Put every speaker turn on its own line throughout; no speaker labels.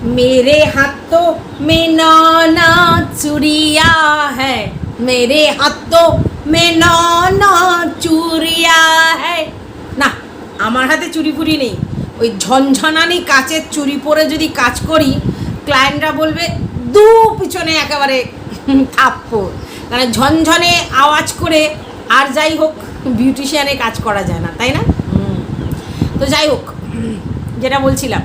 मेरे हाथों में नाना चुड़िया है मेरे हाथों में नाना চুরিয়া है না আমার হাতে চুরি ফুরি নেই ওই ঝনঝনানি কাচের চুরি পরে যদি কাজ করি ক্লায়েন্টরা বলবে দু পিছনে একেবারে থাপ্পড় মানে ঝনঝনে আওয়াজ করে আর যাই হোক বিউটিশিয়ানে কাজ করা যায় না তাই না হুম। তো যাই হোক যেটা বলছিলাম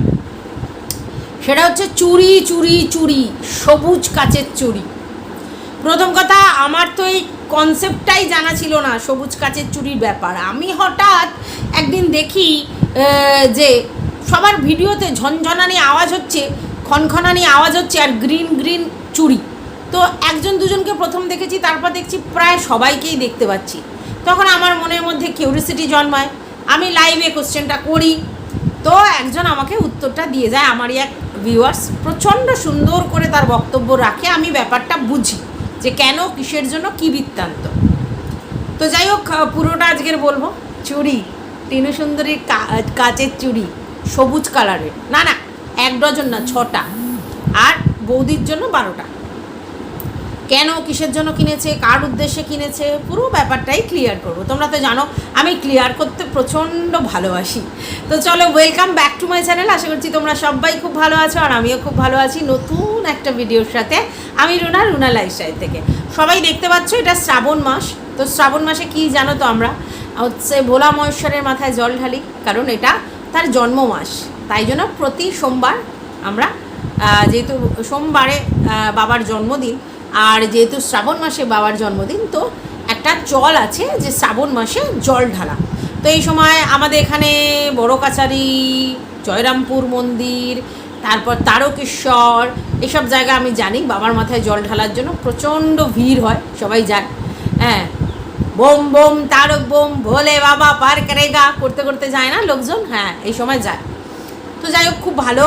সেটা হচ্ছে চুরি চুরি চুরি, সবুজ কাচের চুরি। প্রথম কথা, আমার তো এই কনসেপ্টটাই জানা ছিল না, সবুজ কাচের চুরির ব্যাপার। আমি হঠাৎ একদিন দেখি যে সবার ভিডিওতে ঝনঝনানি আওয়াজ হচ্ছে, খনখনানি আওয়াজ হচ্ছে, আর গ্রিন গ্রিন চুরি। তো একজন দুজনকে প্রথম দেখেছি, তারপর দেখছি প্রায় সবাইকেই দেখতে পাচ্ছি। তখন আমার মনের মধ্যে কিউরিসিটি জন্মায়। আমি লাইভে কোশ্চেনটা করি, তো একজন আমাকে উত্তরটা দিয়ে যায়, আমারই এক ভিউয়ার্স প্রচণ্ড সুন্দর করে তার বক্তব্য রাখে, আমি ব্যাপারটা বুঝি যে কেন, কিসের জন্য, কি বৃত্তান্ত। তো যাই হোক পুরোটা আজকের বলব। চুড়ি তিনু সুন্দরীর কাচের চুড়ি, সবুজ কালারের না না, এক ডজন না, ছটা। আর বৌদির জন্য বারোটা। কেন কিসের জন্য কিনেছে, কার উদ্দেশ্যে কিনেছে, পুরো ব্যাপারটাই ক্লিয়ার করব। তোমরা তো জানো, আমি ক্লিয়ার করতে প্রচণ্ড ভালোবাসি। তো চলো welcome back to my channel আশা করছি তোমরা সবাই খুব ভালো আছো আর আমিও খুব ভালো আছি নতুন একটা ভিডিওর সাথে। আমি রুনা রুনা লাইফস্টাইল থেকে। সবাই দেখতে পাচ্ছ, এটা শ্রাবণ মাস। তো শ্রাবণ মাসে কি জানো তো আমরা? হচ্ছে ভোলা মহেশ্বরের মাথায় জল ঢালি, কারণ এটা তার জন্ম মাস। তাই জন্য প্রতি সোমবার আমরা যেহেতু সোমবারে বাবার জন্মদিন আর যেহেতু শ্রাবণ মাসে বাবার জন্মদিন, তো একটা চল আছে যে শ্রাবণ মাসে জল ঢালা। তো এই সময় আমাদের এখানে বড় কাছারি, জয়রামপুর মন্দির, তারপর তারকেশ্বর, এসব জায়গা আমি জানি, বাবার মাথায় জল ঢালার জন্য প্রচণ্ড ভিড় হয়, সবাই যায় হ্যাঁ বোম বোম, তারক বোম, ভোলে বাবা পার করেগা করতে করতে যায় না লোকজন? হ্যাঁ এই সময় যায়। তো যাই হোক, খুব ভালো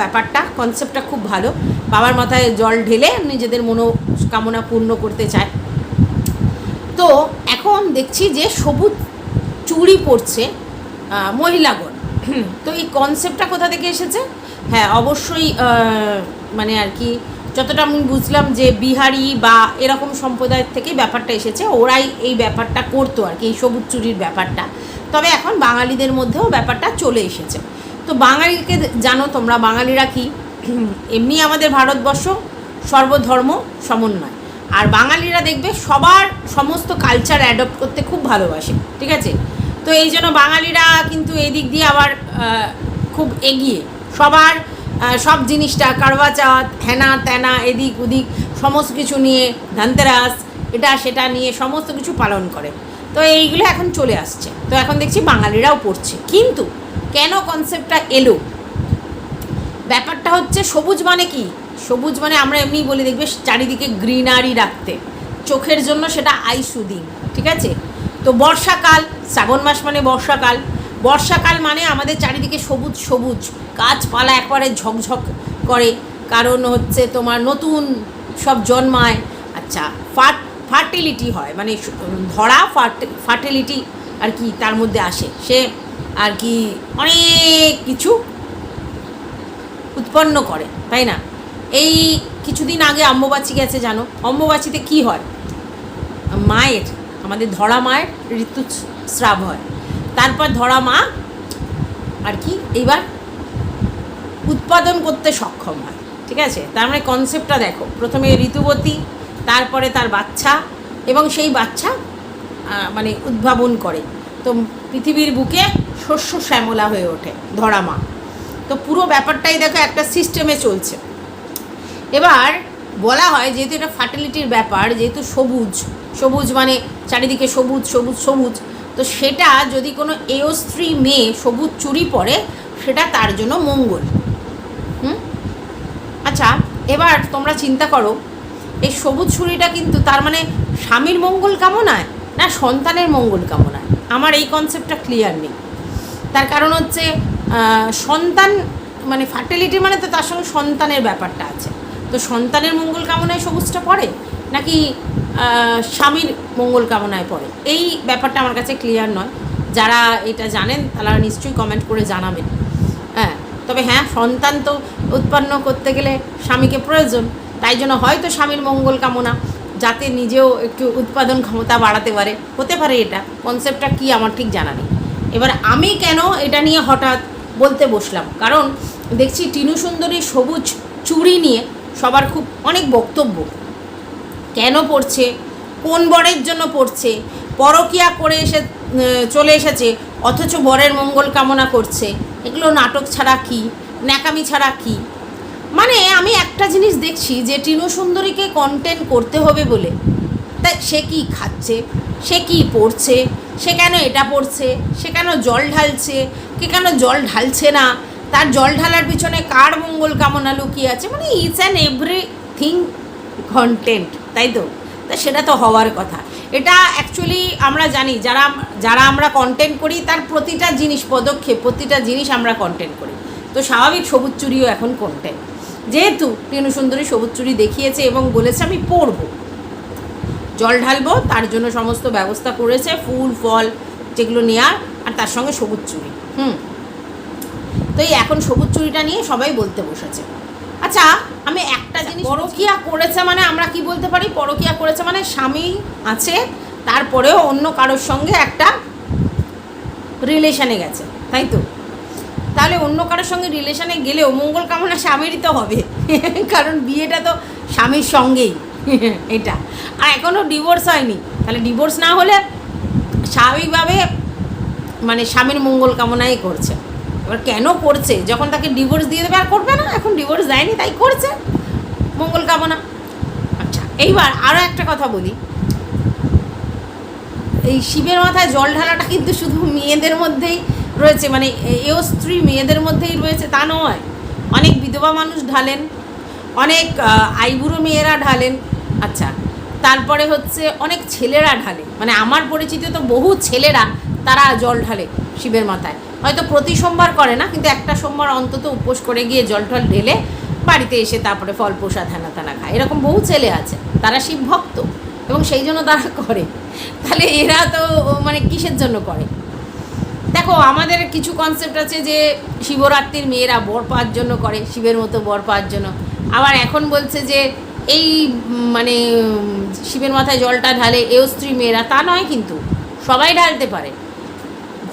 ব্যাপারটা কনসেপ্টটা খুব ভালো। বাবার মাথায় জল ঢেলে নিজেদের মনোকামনা পূর্ণ করতে চায়। তো এখন দেখছি যে সবুজ চুড়ি পড়ছে মহিলাগণ। তো এই কনসেপ্টটা কোথা থেকে এসেছে? হ্যাঁ অবশ্যই মানে আর কি, যতটা আমি বুঝলাম যে বিহারি বা এরকম সম্প্রদায়ের থেকেই ব্যাপারটা এসেছে, ওরাই এই ব্যাপারটা করতো আর কি, এই সবুজ চুরির ব্যাপারটা। তবে এখন বাঙালিদের মধ্যেও ব্যাপারটা চলে এসেছে। তো বাঙালিকে জানো তোমরা, বাঙালিরা কি? এমনি আমাদের ভারতবর্ষ সর্বধর্ম সমন্বয়। আর বাঙালিরা দেখবে সবার সমস্ত কালচার অ্যাডপ্ট করতে খুব ভালোবাসে, ঠিক আছে? তো এই জন্য বাঙালিরা কিন্তু এই দিক দিয়ে আবার খুব এগিয়ে। সবার সব জিনিসটা কারবা চাঁদ হেনা, তেনা, এদিক ওদিক, সমস্ত কিছু নিয়ে ধানতেরাস, এটা সেটা নিয়ে সমস্ত কিছু পালন করে। তো এইগুলো এখন চলে আসছে। তো এখন দেখছি বাঙালিরাও পড়ছে। কিন্তু কেন কনসেপ্টটা এলো? ব্যাপারটা হচ্ছে সবুজ মানে কি? সবুজ মানে আমরা এমনি বলি, দেখবে চারিদিকে গ্রিনারি রাখতে। চোখের জন্য সেটা আই সুদিং ঠিক আছে? তো বর্ষাকাল, শ্রাবণ মাস মানে বর্ষাকাল। বর্ষাকাল মানে আমাদের চারিদিকে সবুজ সবুজ। গাছপালা একবারে ঝকঝক করে। কারণ হচ্ছে তোমার নতুন সব জন্মায়। আচ্ছা ফাট ফার্টিলিটি হয়। মানে ধরা ফার্টিলিটি আর কি তার মধ্যে আসে। সে আর কি অনেক কিছু উৎপন্ন করে, তাই না? এই কিছুদিন আগে অম্বুবাচী গেছে, জানো? অম্বুবাচীতে কি হয়? মায়ের, আমাদের ধরা মায়ের ঋতুস্রাব হয়। তারপর ধরা মা আর কি এইবার উৎপাদন করতে সক্ষম হয়, ঠিক আছে? তার মানে কনসেপ্টটা দেখো। প্রথমে ঋতুবতী, তারপরে তার বাচ্চা, এবং সেই বাচ্চা মানে উদ্ভাবন করে। তো পৃথিবীর বুকে শস্য শ্যামলা হয়ে ওঠে ধরা মা তো পুরো ব্যাপারটাই দেখো একটা সিস্টেমে চলছে। এবার বলা হয় যেহেতু এটা ফার্টিলিটির ব্যাপার, যেহেতু সবুজ সবুজ মানে চারিদিকে সবুজ সবুজ সবুজ, তো সেটা যদি কোনো এও স্ত্রী মেয়ে সবুজ চুরি পরে, সেটা তার জন্য মঙ্গল। হুম? আচ্ছা এবার তোমরা চিন্তা করো, এই সবুজ ছুরিটা কিন্তু তার মানে স্বামীর মঙ্গল কামনায় না সন্তানের মঙ্গল কামনায়? আমার এই কনসেপ্টটা ক্লিয়ার নেই। তার কারণ হচ্ছে সন্তান মানে ফার্টিলিটি মানে তো তার সঙ্গে সন্তানের ব্যাপারটা আছে। তো সন্তানের মঙ্গল কামনায় সবুজটা পড়ে, নাকি স্বামীর মঙ্গল কামনায় পড়ে? এই ব্যাপারটা আমার কাছে ক্লিয়ার নয়। যারা এটা জানেন, তারা নিশ্চয়ই কমেন্ট করে জানাবেন। হ্যাঁ তবে হ্যাঁ সন্তান তো উৎপন্ন করতে গেলে স্বামীকে প্রয়োজন। তাই জন্য হয়তো স্বামীর মঙ্গল কামনা, যাতে নিজেও একটু উৎপাদন ক্ষমতা বাড়াতে পারে। হতে পারে এটা। কনসেপ্টটা কি, আমার ঠিক জানা নেই। এবার আমি কেন এটা নিয়ে হঠাৎ বলতে বসলাম? কারণ দেখছি টিনু সুন্দরী সবুজ চুড়ি নিয়ে সবার খুব অনেক বক্তব্য। কেন পড়ছে? কোন বরের জন্য পড়ছে? পরকিয়া করে এসে চলে এসেছে, অথচ বরের মঙ্গল কামনা করছে। এগুলো নাটক ছাড়া কি? ন্যাকামি ছাড়া কি? মানে আমি একটা জিনিস দেখছি যে টিনু সুন্দরীকে কন্টেন্ট করতে হবে বলে। তাই সে কি খাচ্ছে? সে কি পড়ছে? সে কেন এটা পড়ছে? সে কেন জল ঢালছে? কে কেন জল ঢালছে না? তার জল ঢালার পিছনে কার মঙ্গল কামনা লুকিয়ে আছে? মানে ইচ অ্যান্ড এভরিথিং কন্টেন্ট তাই তো? সেটা তো হওয়ার কথা। এটা অ্যাকচুয়ালি আমরা জানি, যারা যারা আমরা কন্টেন্ট করি, তার প্রতিটা জিনিস পদক্ষেপ, প্রতিটা জিনিস আমরা কন্টেন্ট করি। তো স্বাভাবিক সবুজ চুরিও এখন কন্টেন্ট যেহেতু সুন্দরী সবুজ চুরি দেখিয়েছে এবং বলেছে, আমি পড়ব। জল ঢালবো তার জন্য সমস্ত ব্যবস্থা করেছে ফুল ফল যেগুলো নেওয়ার আর তার সঙ্গে সবুজ চুরি হুম। তো এই এখন সবুজ চুরিটা নিয়ে সবাই বলতে বসেছে। আচ্ছা আমি একটা জিনিস পরকিয়া করেছে মানে আমরা কি বলতে পারি? পরকিয়া করেছে মানে স্বামী আছে তারপরেও অন্য কারোর সঙ্গে একটা রিলেশনে গেছে তাই তো? তাহলে অন্য কারোর সঙ্গে রিলেশনে গেলেও মঙ্গল কামনা স্বামীরই তো হবে কারণ বিয়েটা তো স্বামীর সঙ্গেই। এটা। আর এখনও ডিভোর্স হয়নি। তাহলে ডিভোর্স না হলে স্বাভাবিকভাবে মানে স্বামীর মঙ্গল কামনাই করছে। এবার কেন করছে? যখন তাকে ডিভোর্স দিয়ে দেবে আর করবে না, এখন ডিভোর্স দেয়নি, তাই করছে। মঙ্গল কামনা। আচ্ছা এইবার আরও একটা কথা বলি। এই শিবের মাথায় জল ঢালাটা কিন্তু শুধু মেয়েদের মধ্যেই রয়েছে মানে এও স্ত্রী মেয়েদের মধ্যেই রয়েছে, তা নয়। অনেক বিধবা মানুষ ঢালেন, অনেক আইবুড়ো মেয়েরা ঢালেন। আচ্ছা তারপরে হচ্ছে অনেক ছেলেরা ঢালে। মানে আমার পরিচিত তো বহু ছেলেরা তারা জল ঢালে শিবের মাথায়। হয়তো প্রতি সোমবার করে না, কিন্তু একটা সোমবার অন্তত উপোস করে গিয়ে জল টল ঢেলে বাড়িতে এসে তারপরে ফল, প্রসাদ, হেনা তেনা খায়। এরকম বহু ছেলে আছে, তারা শিব ভক্ত এবং সেই জন্য তারা করে। তাহলে এরা তো মানে কিসের জন্য করে? দেখো, আমাদের কিছু কনসেপ্ট আছে যে শিবরাত্রির মেয়েরা বর পাওয়ার জন্য করে, শিবের মতো বর পাওয়ার জন্য। আবার এখন বলছে যে এই মানে শিবের মাথায় জলটা ঢালে এও স্ত্রী মেয়েরা, তা নয় কিন্তু, সবাই ঢালতে পারে।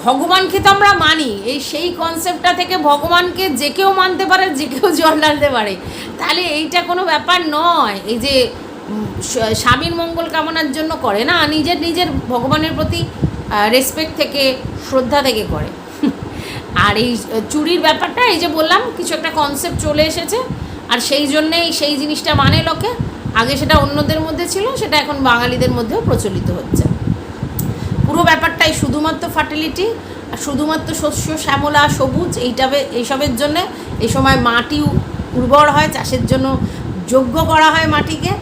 ভগবানকে তো আমরা মানি, এই সেই কনসেপ্টটা থেকে ভগবানকে যে কেউ মানতে পারে, যে কেউ জল ঢালতে পারে। তাহলে এইটা কোনো ব্যাপার নয়, এই যে স্বামীর মঙ্গল কামনার জন্য করে না, নিজের নিজের ভগবানের প্রতি রেসপেক্ট থেকে, শ্রদ্ধা থেকে করে। আর এই, চুরির ব্যাপারটা, এই যে বললাম, কিছু একটা কনসেপ্ট চলে এসেছে। আর সেই জন্যেই সেই জিনিসটা মানে লোকে। আগে সেটা অন্যদের মধ্যে ছিল, সেটা এখন বাঙালিদের মধ্যেও প্রচলিত হচ্ছে। পুরো ব্যাপারটাই শুধুমাত্র ফার্টিলিটি, আর শুধুমাত্র শস্য, শ্যামলা, সবুজ, এইটাবে, এইসবের জন্যে এই সময় মাটি উর্বর হয়, চাষের জন্য যোগ্য করা হয় মাটিকে।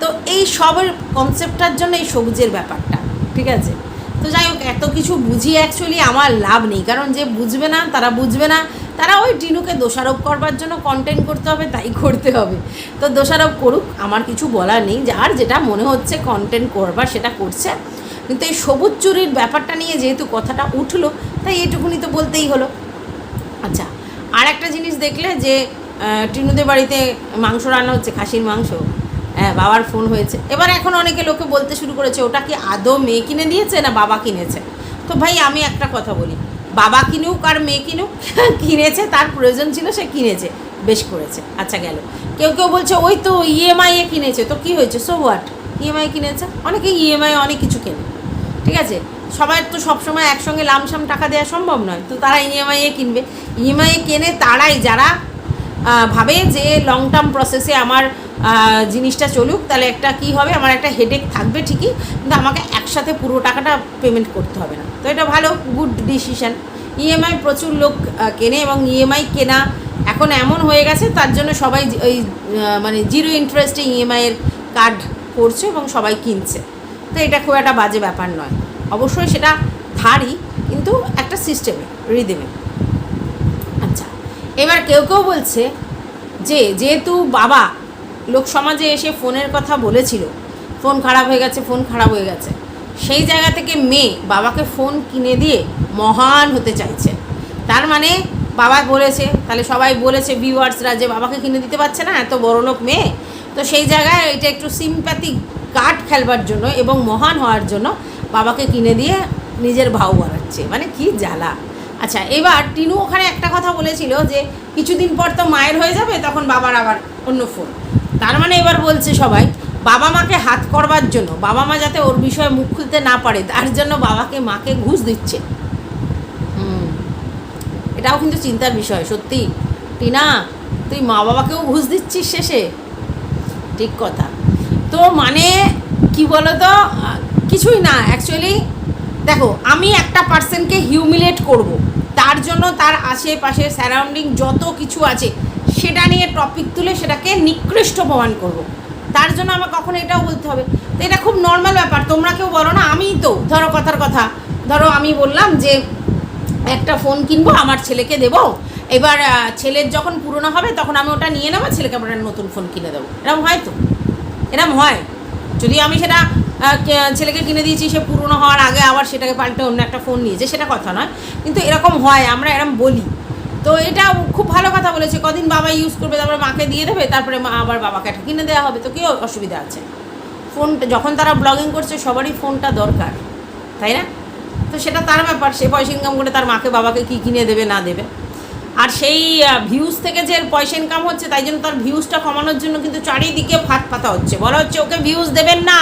তো এই সবের কনসেপ্টটার জন্য এই সবুজের ব্যাপারটা, ঠিক আছে? তো যাই হোক, এত কিছু বুঝি অ্যাকচুয়ালি আমার লাভ নেই, কারণ যে বুঝবে না, তারা বুঝবে না। তারা ওই টিনুকে দোষারোপ করবার জন্য কন্টেন্ট করতে হবে, তাই করতে হবে। তো দোষারোপ করুক, আমার কিছু বলার নেই যার যেটা মনে হচ্ছে কন্টেন্ট করবার সেটা করছে। কিন্তু এই সবুজ চুরির ব্যাপারটা নিয়ে যেহেতু কথাটা উঠল, তাই এটুকুনি তো বলতেই হলো। আচ্ছা আর একটা জিনিস দেখলে যে টিনুদের বাড়িতে মাংস রান্না হচ্ছে, খাসির মাংস। হ্যাঁ বাবার ফোন হয়েছে। এবার এখন অনেকে লোকে বলতে শুরু করেছে, ওটা কি আদৌ মেয়ে কিনে দিয়েছে না বাবা কিনেছে? তো ভাই, আমি একটা কথা বলি। বাবা কিনুক আর মেয়ে কিনুক, কিনেছে, তার প্রয়োজন ছিল, সে কিনেছে, বেশ করেছে আচ্ছা গেল। কেউ কেউ বলছে, ওই তো ইএমআই এ কিনেছে, তো কি হয়েছে? সো হোয়াট ইএমআই কিনেছে? অনেকে ইএমআই অনেক কিছু কেনে, ঠিক আছে? সবাই তো সবসময় একসঙ্গে লামসাম টাকা দেওয়া সম্ভব নয়, তো তারা ইএমআই এ কিনবে। ইএমআই কেনে তারাই যারা ভাবে যে লং টার্ম প্রসেসে আমার জিনিসটা চলুক, তাহলে একটা কি হবে? আমার একটা হেডেক থাকবে ঠিকই, কিন্তু আমাকে একসাথে পুরো টাকাটা পেমেন্ট করতে হবে না। তো এটা ভালো গুড ডিসিশন ইএমআই প্রচুর লোক কেনে এবং ইএমআই কেনা এখন এমন হয়ে গেছে, তার জন্য সবাই ওই মানে জিরো ইন্টারেস্টে ইএমআইয়ের কার্ড করছে এবং সবাই কিনছে। তো এটা খুব একটা বাজে ব্যাপার নয়। অবশ্যই সেটা ধারই, কিন্তু একটা সিস্টেমে রিদেমে আচ্ছা এবার কেউ কেউ বলছে যে, যেহেতু বাবা লোক সমাজে এসে ফোনের কথা বলেছিল। ফোন খারাপ হয়ে গেছে, ফোন খারাপ হয়ে গেছে। সেই জায়গা থেকে মেয়ে বাবাকে ফোন কিনে দিয়ে মহান হতে চাইছে। তার মানে বাবা বলেছে, তাহলে সবাই বলেছে ভিউয়ার্সরা যে বাবাকে কিনে দিতে পারছে না, এত বড় লোক মেয়ে। তো সেই জায়গায় এটা একটু সিম্প্যাথি কার্ড খেলবার জন্য এবং মহান হওয়ার জন্য বাবাকে কিনে দিয়ে নিজের ভাও বাড়াচ্ছে মানে কি জ্বালা। আচ্ছা এবার টিনু ওখানে একটা কথা বলেছিল যে, কিছুদিন পর তো মায়ের হয়ে যাবে, তখন বাবার আবার অন্য ফোন তার মানে এবার বলছে সবাই, বাবা মাকে হাত করবার জন্য, বাবা মা যাতে ওর বিষয়ে মুখ খুলতে না পারে, তার জন্য বাবাকে মাকে ঘুষ দিচ্ছে। এটাও কিন্তু চিন্তার বিষয়, সত্যি। টিনা, তুই মা বাবাকেও ঘুষ দিচ্ছিস শেষে? ঠিক কথা। তো মানে কি বলতো, কিছুই না অ্যাকচুয়ালি দেখো, আমি একটা পার্সনকে হিউমিলেট করব। তার জন্য তার আশেপাশে সারাউন্ডিং যত কিছু আছে সেটা নিয়ে টপিক তুলে সেটাকে নিকৃষ্ট প্রমাণ করব। তার জন্য আমার কখনো এটাও বলতে হবে। তো এটা খুব নর্মাল ব্যাপার, তোমরা কেউ বলো না, আমিই তো। ধরো কথার কথা। ধরো আমি বললাম যে, একটা ফোন কিনবো, আমার ছেলেকে দেবো। এবার ছেলের যখন পুরনো হবে, তখন আমি ওটা নিয়ে নেব, ছেলেকে আমরা নতুন ফোন কিনে দেবো। এরকম হয় তো? এরকম হয়? যদি আমি সেটা ছেলেকে কিনে দিয়েছি, সে পুরনো হওয়ার আগে আবার সেটাকে পাল্টে অন্য একটা ফোন নিয়েছে, সেটা কথা নয়। কিন্তু এরকম হয়, আমরা এরকম বলি। তো এটা খুব ভালো কথা বলেছে। কদিন বাবা ইউজ করবে, তারপরে মাকে দিয়ে দেবে, তারপরে মা আবার বাবাকে একটা কিনে দেওয়া হবে। তো কী অসুবিধা আছে। ফোনটা যখন তারা ব্লগিং করছে, সবারই ফোনটা দরকার। তাই না? তো সেটা তার ব্যাপার। সে পয়সা ইনকাম করে তার মাকে, বাবাকে কী কিনে দেবে, না দেবে। আর সেই ভিউজ থেকে যে পয়সা ইনকাম হচ্ছে, তাই জন্য তার ভিউজটা কমানোর জন্য কিন্তু চারিদিকে ফাট পাতা হচ্ছে। বলা হচ্ছে, ওকে ভিউজ দেবেন না।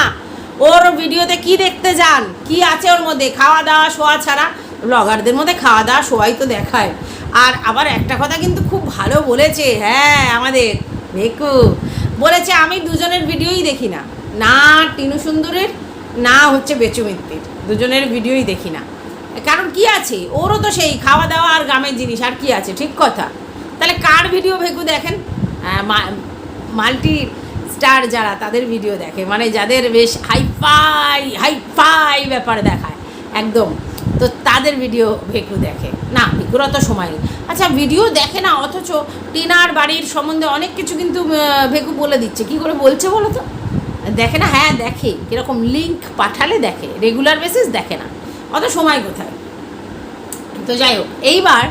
ওর ভিডিওতে কি দেখতে যান? কি আছে ওর মধ্যে? খাওয়া দাওয়া, শোয়া ছাড়া। ব্লগারদের মধ্যে খাওয়া দাওয়া, শোয়াই তো দেখায়। আর আবার একটা কথা কিন্তু খুব ভালো বলেছে হ্যাঁ আমাদের ভেকু বলেছে, আমি দুজনের ভিডিওই দেখি না। না টিনু সুন্দরের, না হচ্ছে বেচু মিত্তির। দুজনের ভিডিওই দেখি না। কারণ কি আছে? ওরও তো সেই খাওয়া দাওয়া আর গ্রামের জিনিস, আর কি আছে? ঠিক কথা। তাহলে কার ভিডিও ভেকু দেখেন? মাল্টি স্টার যারা, তাদের ভিডিও দেখে। মানে যাদের বেশ হাইফাই হাইফাই ব্যাপার দেখায়। একদম। তো তাদের ভিডিও ভেকু দেখে। না ভেকুর অত সময় নেই। আচ্ছা ভিডিও দেখে না, অথচ টিনার বাড়ির সম্বন্ধে অনেক কিছু কিন্তু ভেকু বলে দিচ্ছে। কি করে বলছে বলো তো? দেখে না? হ্যাঁ দেখে। কীরকম লিঙ্ক পাঠালে দেখে। রেগুলার বেসিস দেখে না। অত সময় কোথায়? তো যাই হোক, এইবার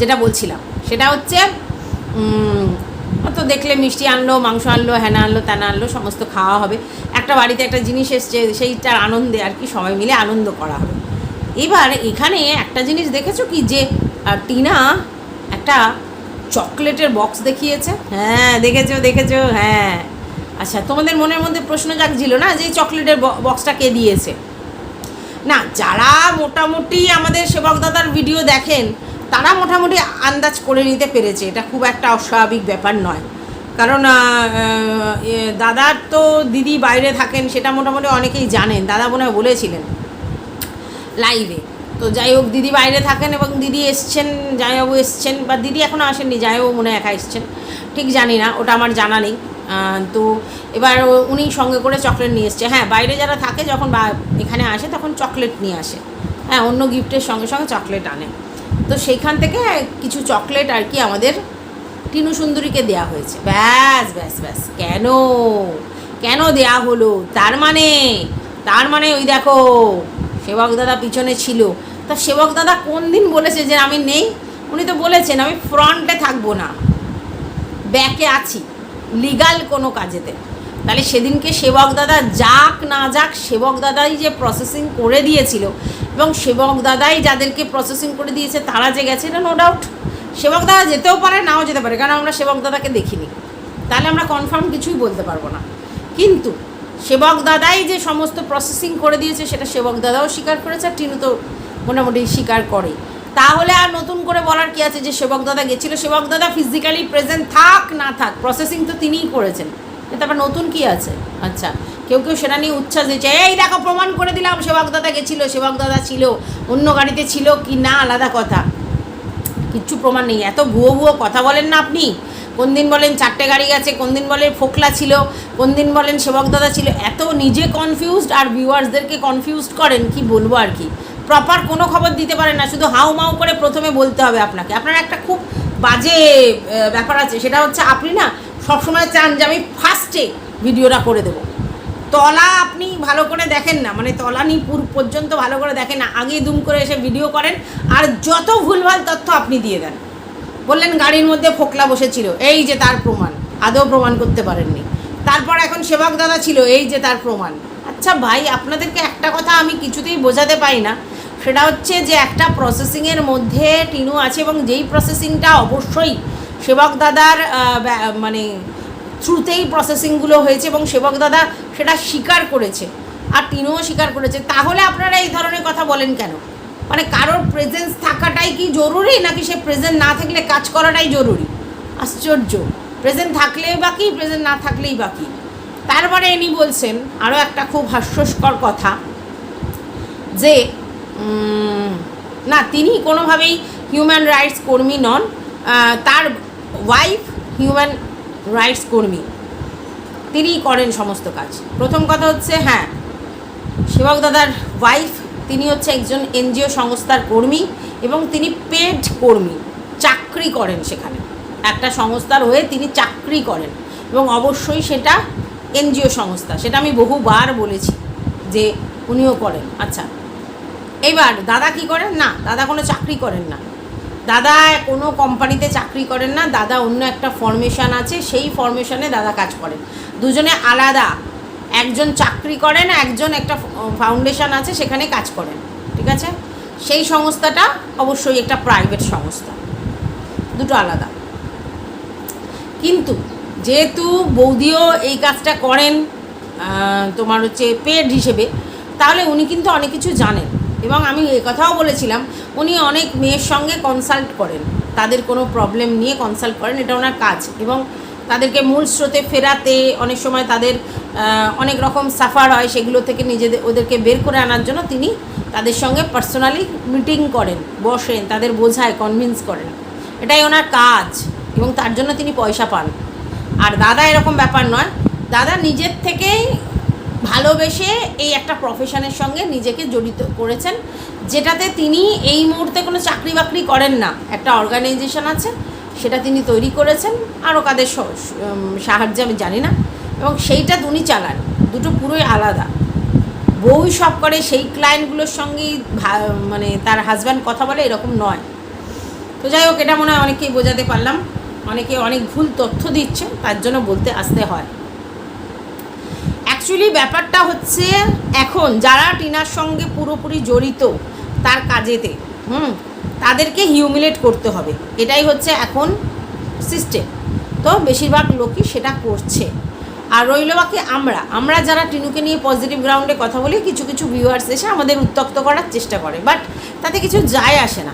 যেটা বলছিলাম, সেটা হচ্ছে অত দেখলে মিষ্টি আনলো, মাংস আনলো হ্যানা আনলো ত্যানা আনলো, সমস্ত খাওয়া হবে। একটা বাড়িতে একটা জিনিস এসছে, সেইটার আনন্দে আর কি সবাই মিলে আনন্দ করা হবে। এবার এখানে একটা জিনিস দেখেছ কি যে টিনা একটা চকলেটের বক্স দেখিয়েছে। হ্যাঁ দেখেছ দেখেছ হ্যাঁ। আচ্ছা তোমাদের মনের মধ্যে প্রশ্ন জাগছিল না যে চকলেটের বক্সটা কে দিয়েছে? না, যারা মোটামুটি আমাদের সেবক দাদার ভিডিও দেখেন, তারা মোটামুটি আন্দাজ করে নিতে পেরেছে। এটা খুব একটা অস্বাভাবিক ব্যাপার নয়। কারণ দাদার তো দিদি বাইরে থাকেন, সেটা মোটামুটি অনেকেই জানেন। দাদা মনে হয় বলেছিলেন। লাইভে তো যাই হোক, দিদি বাইরে থাকেন এবং দিদি এসছেন, জামাইবাবু এসছেন, বা দিদি এখনও আসেননি, জামাইবাবু মনে একা এসছেন, ঠিক জানি না, ওটা আমার জানা নেই। তো এবার উনি সঙ্গে করে চকলেট নিয়ে এসছে। হ্যাঁ বাইরে যারা থাকে যখন এখানে আসে, তখন চকলেট নিয়ে আসে। হ্যাঁ অন্য গিফটের সঙ্গে সঙ্গে চকলেট আনে। তো সেইখান থেকে কিছু চকলেট আর কি আমাদের টিনু সুন্দরীকে দেয়া হয়েছে। ব্যাস ব্যাস ব্যাস, কেন? কেন দেয়া হলো? তার মানে তার মানে ওই দেখো সেবক দাদা পিছনে ছিল। তা সেবক দাদা কোন দিন বলেছে যে আমি নেই? উনি তো বলেছেন, আমি ফ্রন্টে থাকব না। ব্যাকে আছি লিগাল কোনো কাজেতে। তাহলে সেদিনকে সেবক দাদা যাক না যাক, সেবক দাদাই যে প্রসেসিং করে দিয়েছিল এবং সেবক দাদাই যাদেরকে প্রসেসিং করে দিয়েছে, তারা যে গেছে এটা নো ডাউট সেবক দাদা যেতেও পারে, নাও যেতে পারে, কারণ আমরা সেবক দাদাকে দেখিনি। তাহলে আমরা কনফার্ম কিছুই বলতে পারব না। কিন্তু সেবক দাদাই যে সমস্ত প্রসেসিং করে দিয়েছে, সেটা সেবক দাদাও স্বীকার করেছে, আর টিনু তো মোটামুটি স্বীকার করে। তাহলে আর নতুন করে বলার কি আছে যে সেবক দাদা গেছিল? সেবক দাদা ফিজিক্যালি প্রেজেন্ট থাক, না থাক প্রসেসিং তো তিনিই করেছেন। আবার নতুন কি আছে? আচ্ছা কেউ কেউ সেটা নিয়ে উচ্ছ্বাস দিয়েছে, এই দেখো, প্রমাণ করে দিলাম সেবক দাদা গেছিল, সেবক দাদা ছিল, অন্য গাড়িতে ছিল কি না, আলাদা কথা। কিচ্ছু প্রমাণ নেই, এত ভুয়ো ভুয়ো কথা বলেন না আপনি। কোন দিন বলেন চারটে গাড়ি গেছে কোন দিন বলেন ফোকলা ছিল কোন দিন বলেন সেবক দাদা ছিল, এত নিজে কনফিউজড আর ভিউয়ার্সদেরকে কনফিউজড করেন, কি বলব আর কি? প্রপার কোনো খবর দিতে পারেন না, শুধু হাউ মাউ করে প্রথমে বলতে হবে আপনাকে। আপনার একটা খুব বাজে ব্যাপার আছে, সেটা হচ্ছে আপনি না সবসময় চান যে আমি ফার্স্টে ভিডিওটা করে দেবো। তলা আপনি ভালো করে দেখেন না মানে তলানি পুর পর্যন্ত ভালো করে দেখেন না, আগে দুম করে এসে ভিডিও করেন, আর যত ভুলভাল তথ্য আপনি দিয়ে দেন। বললেন, গাড়ির মধ্যে ফোকলা বসেছিল, এই যে তার প্রমাণ, আদৌ প্রমাণ করতে পারেননি। তারপর এখন সেবক দাদা ছিল, এই যে তার প্রমাণ। আচ্ছা ভাই, আপনাদেরকে একটা কথা আমি কিছুতেই বোঝাতে পারি না। সেটা হচ্ছে যে একটা প্রসেসিংয়ের মধ্যে টিনু আছে এবং যেই প্রসেসিংটা অবশ্যই সেবক দাদার মানে থ্রুতেই প্রসেসিংগুলো হয়েছে এবং সেবক দাদা সেটা স্বীকার করেছে। আর টিনুও স্বীকার করেছে। তাহলে আপনারা এই ধরনের কথা বলেন কেন? মানে কারোর প্রেজেন্স থাকাটাই কি জরুরি? নাকি সে প্রেজেন্ট না থাকলে কাজ করাটাই জরুরি? আশ্চর্য। প্রেজেন্ট থাকলেই বাকি প্রেজেন্ট না থাকলেই বাকি তারপরে ইনি বলছেন আরও একটা খুব হাস্যস্কর কথা, যে না, তিনি কোনোভাবেই হিউম্যান রাইটস কর্মী নন তার ওয়াইফ হিউম্যান রাইটস কর্মী। তিনিই করেন সমস্ত কাজ। প্রথম কথা হচ্ছে হ্যাঁ সেবক দাদার ওয়াইফ তিনি হচ্ছে একজন এনজিও সংস্থার কর্মী এবং তিনি পেড কর্মী, চাকরি করেন সেখানে। একটা সংস্থার হয়ে তিনি চাকরি করেন এবং অবশ্যই সেটা এনজিও সংস্থা। সেটা আমি বহুবার বলেছি যে উনিও করেন। আচ্ছা এবার দাদা কি করেন? না, দাদা কোনো চাকরি করেন না। দাদা কোনো কোম্পানিতে চাকরি করেন না, দাদা অন্য একটা ফরমেশন আছে, সেই ফরমেশনে দাদা কাজ করেন। দুজনে আলাদা। একজন চাকরি করেন, একজন একটা ফাউন্ডেশন আছে, সেখানে কাজ করেন, ঠিক আছে? সেই সংস্থাটা অবশ্যই একটা প্রাইভেট সংস্থা, দুটো আলাদা। কিন্তু যেহেতু বৌদিও এই কাজটা করেন তোমার হচ্ছে পেড হিসেবে, তাহলে উনি কিন্তু অনেক কিছু জানেন। এবং আমি এ কথাও বলেছিলাম, উনি অনেক মেয়ের সঙ্গে কনসাল্ট করেন। তাদের কোনো প্রবলেম নিয়ে কনসাল্ট করেন, এটা ওনার কাজ। এবং তাদেরকে মূল স্রোতে ফেরাতে, অনেক সময় তাদের অনেক রকম সাফার হয় সেগুলো থেকে নিজেদের ওদেরকে বের করে আনার জন্য তিনি তাদের সঙ্গে পার্সোনালি মিটিং করেন, বসেন, তাদের বোঝায় কনভিন্স করেন। এটাই ওনার কাজ এবং তার জন্য তিনি পয়সা পান। আর দাদা এরকম ব্যাপার নয়, দাদা নিজের থেকেই ভালোবেসে এই একটা প্রফেশনের সঙ্গে নিজেকে জড়িত করেছেন, যেটাতে তিনি এই মুহূর্তে কোনো চাকরি বাকরি করেন না। একটা অর্গানাইজেশন আছে, সেটা তিনি তৈরি করেছেন, আরও কাদের সাহায্যে আমি জানি না। এবং সেইটা উনি চালান, দুটো পুরোই আলাদা। বউ সব করে সেই ক্লায়েন্টগুলোর সঙ্গেই মানে তার হাজব্যান্ড কথা বলে এরকম নয়। তো যাই হোক, এটা মনে হয় অনেকেই বোঝাতে পারলাম। অনেকে অনেক ভুল তথ্য দিচ্ছে, তার জন্য বলতে আসতে হয়। অ্যাকচুয়ালি ব্যাপারটা হচ্ছে, এখন যারা টিনার সঙ্গে পুরোপুরি জড়িত, তার কাজেতে, হুম, তাদেরকে হিউমিলেট করতে হবে। এটাই হচ্ছে এখন সিস্টেম তো বেশিরভাগ লোকই সেটা করছে। আর রইল বাকি আমরা। আমরা যারা টিনুকে নিয়ে পজিটিভ গ্রাউন্ডে কথা বলি, কিছু কিছু ভিউয়ার্স এসে আমাদের উত্তক্ত করার চেষ্টা করে। বাট তাতে কিছু যায় আসে না।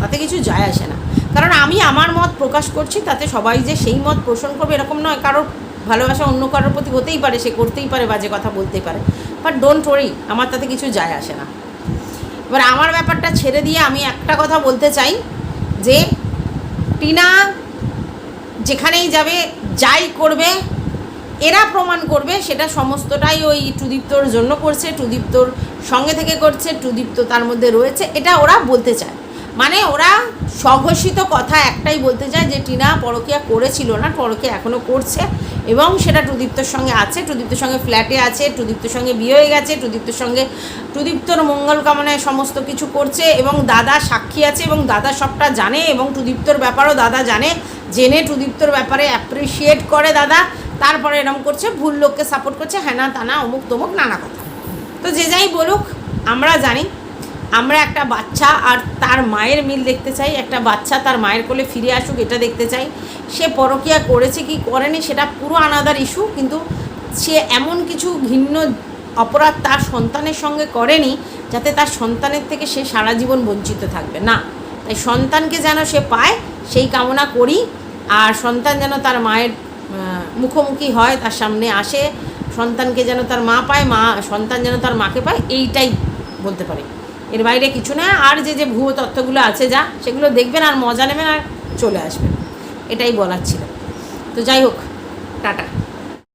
তাতে কিছু যায় আসে না। কারণ আমি আমার মত প্রকাশ করছি, তাতে সবাই যে সেই মত পোষণ করবে এরকম নয়। কারোর ভালোবাসা অন্য কারোর প্রতি হতেই পারে, সে করতেই পারে বাজে কথা বলতেই পারে। বাট ডোন্ট ওরি আমার তাতে কিছু যায় আসে না। এবার আমার ব্যাপারটা ছেড়ে দিয়ে আমি একটা কথা বলতে চাই, যে টিনা যেখানেই যাবে, যাই করবে এরা প্রমাণ করবে, সেটা সমস্তটাই ওই টুদীপ্তর জন্য করছে, টুদীপ্তর সঙ্গে থেকে করছে, টুদীপ্ত তার মধ্যে রয়েছে, এটা ওরা বলতে চায়। মানে ওরা স্বঘোষিত কথা একটাই বলতে চায় যে, টিনা পরকিয়া করেছিল না, পরকিয়া এখনও করছে এবং সেটা টুদীপ্তর সঙ্গে আছে, টুদীপ্তর সঙ্গে ফ্ল্যাটে আছে, টুদীপ্তর সঙ্গে বিয়ে হয়ে গেছে, টুদীপ্তর সঙ্গে, টুদীপ্তর মঙ্গল কামনায় সমস্ত কিছু করছে এবং দাদা সাক্ষী আছে এবং দাদা সবটা জানে এবং টুদীপ্তর ব্যাপারও দাদা জানে। জেনে টুদীপ্তর ব্যাপারে অ্যাপ্রিসিয়েট করে দাদা। তারপরে এরম করছে, ভুল লোককে সাপোর্ট করছে হ্যানা তানা অমুক তমুক, নানা কথা। তো যে যাই বলুক, আমরা জানি, আমরা একটা বাচ্চা আর তার মায়ের মিল দেখতে চাই, একটা বাচ্চা তার মায়ের কোলে ফিরে আসুক, এটা দেখতে চাই। সে পরকিয়া করেছে কি করেনি, সেটা পুরো আনাদার ইস্যু কিন্তু সে এমন কিছু ঘিন্ন অপরাধ তার সন্তানের সঙ্গে করেনি, যাতে তার সন্তানের থেকে সে সারা জীবন বঞ্চিত থাকবে। না, তাই সন্তানকে যেন সে পায়, সেই কামনা করি, আর সন্তান যেন তার মায়ের মুখোমুখি হয়, তার সামনে আসে, সন্তানকে যেন তার মা পায়, মা, সন্তান যেন তার মাকে পায়, এইটাই বলতে পারে। এর বাইরে কিছু না, আর যে যে ভুয়ো তথ্যগুলো আছে যা, সেগুলো দেখবেন আর মজা নেবেন আর চলে আসবেন। এটাই বলার ছিল। তো যাই হোক, টাটা।